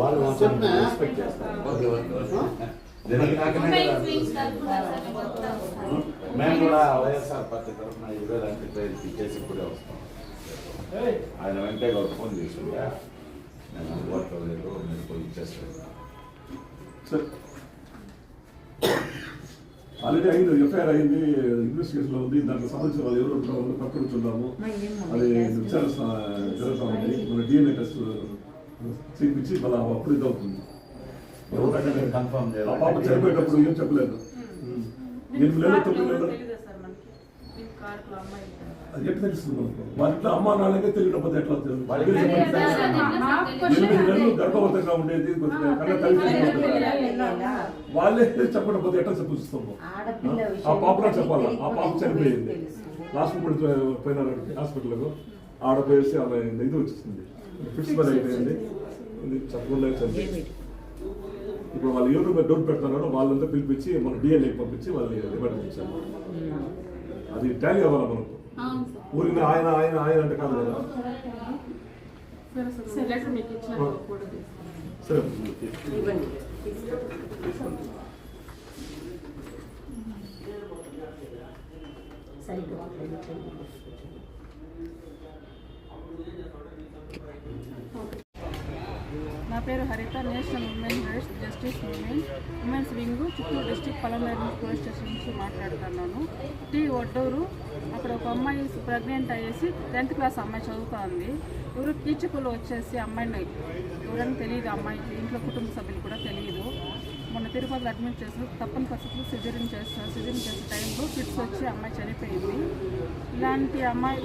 వాళ్ళు మాత్రం రెస్పెక్ట్ చేస్తారు. దీనికి కాకనే కదా. మేము కూడా వైఎస్ఆర్ పార్టీ తరఫున ఇరవై లాంటి ట్రైన్ ఇచ్చేసి ఇప్పుడే వస్తాం. ఆయన వెంటనే ఒక ఫోన్ చేసిండే నేను అందుబాటులో లేదు మీరు పోయి ఇచ్చేస్తాను సార్. ఆల్రెడీ అయింది ఎఫ్ఐఆర్ అయింది ఇన్వెస్టిగేషన్లో ఉంది. దానికి సంబంధించిన వాళ్ళు ఎవరు ఉంటారో పక్కన చూద్దాము అది విచారణ జరుగుతా ఉంది. మన డిఎన్ఏ టెస్ట్ చూపించి మళ్ళీ అప్పుడు ఇది అవుతుంది ఆ పాప చనిపోయేటప్పుడు ఏం చెప్పలేదు ఎనిమిది నెలలు తొమ్మిది నెలలు అది ఎట్లా తెలుస్తుంది మనకు వాళ్ళ ఇంట్లో అమ్మ నాన్నకే తెలియకపోతే ఎట్లా ఎనిమిది నెలలు గర్భవతంగా ఉండేది కన్నా తల్లి వాళ్ళే చెప్పకపోతే ఎట్లా చెప్పిస్తాము ఆ పాపలో చెప్పాలా ఆ పాప చనిపోయింది హాస్పిటల్ పోయినారు హాస్పిటల్కు ఆడ పోయేసి ఆమె ఇది వచ్చేసింది మరి అయిపోయింది. ఇది చెప్పకుండా చనిపోయింది ఇప్పుడు వాళ్ళు యూట్యూబ్ డోర్ పెడుతున్నారో వాళ్ళంతా పిలిపించి మన డిఎన్ఏ పంపించి వాళ్ళు రిమాండ్ ఇచ్చారు అది టాలీ అవ్వాలి మనకు? ఊరిని ఆయన ఆయన ఆయన అంటే కాదు కదా? సరే సరిగ్గా పేరు Haritha national women rights justice women women's wing Chittoor district Palamaner police station నుంచి మాట్లాడుతున్నాను. టీ ఒడ్డూరు అక్కడ ఒక అమ్మాయి ప్రెగ్నెంట్ అయ్యేసి టెన్త్ క్లాస్ అమ్మాయి చదువుతోంది. ఎవరు కీచుకులు వచ్చేసి అమ్మాయిని ఎవరని తెలియదు అమ్మాయికి ఇంట్లో కుటుంబ సభ్యులు కూడా తెలియదు. మొన్న తిరుపతిలో అడ్మిట్ చేసి తప్పని పరిస్థితులు సిజరిన్ చేస్తారు సిజరిన్ చేసే టైంలో కిడ్స్ వచ్చి అమ్మాయి చనిపోయింది. ఇలాంటి అమ్మాయి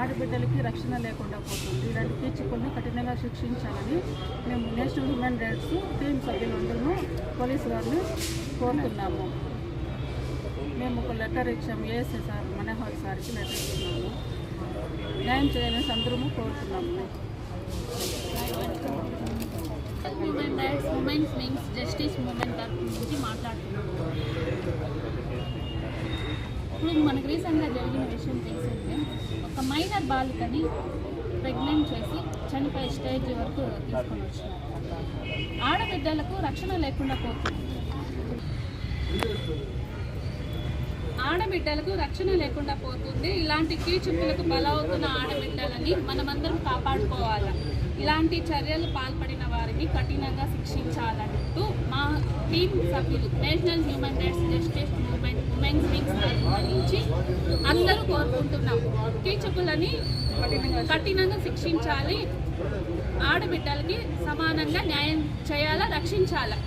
ఆడబిడ్డలకి రక్షణ లేకుండా పోతుంది. ఇలాంటి కీచకుల్ని కఠినంగా శిక్షించాలని మేము నేషనల్ హ్యూమన్ రైట్స్ టీం సభ్యులందరూ పోలీసు వారిని కోరుతున్నాము. మేము ఒక లెటర్ ఇచ్చాము. ఏఎస్ఐ సార్ మనోహర్ సార్కి లెటర్ ఇచ్చినాము న్యాయం చేయాలని అందరము కోరుతున్నాము. Human rights women's wings justice movement తరఫు నుంచి మాట్లాడుతున్నాం ఇప్పుడు మనకు రీసెంట్గా జరిగిన విషయం తెలిసిందే. ఒక మైనర్ బాలికని ప్రెగ్నెంట్ చేసి చనిపోయే స్టేజ్ వరకు తీసుకొని వచ్చినారు ఆడబిడ్డలకు రక్షణ లేకుండా పోతుంది. ఆడబిడ్డలకు రక్షణ లేకుండా పోతుంది. ఇలాంటి కీచుప్పులకు బలవుతున్న ఆడబిడ్డలని మనమందరం కాపాడుకోవాలి? ఇలాంటి చర్యలు పాల్పడిన వారిని కఠినంగా శిక్షించాలంటూ మా టీం సభ్యులు national human rights justice movement women's wings నుంచి అందరూ కోరుకుంటున్నాం టీచకులని కఠినంగా శిక్షించాలి. ఆడబిడ్డలకి సమానంగా న్యాయం చేయాలా రక్షించాలా?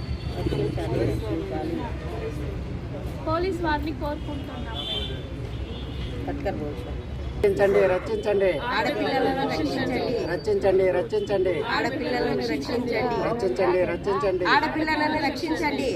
పోలీస్ వారిని కోరుకుంటున్నాం. రక్షించండి రక్షించండి. ఆడపిల్లలను రక్షించండి. రక్షించండి రక్షించండి. ఆడపిల్లలను రక్షించండి. రక్షించండి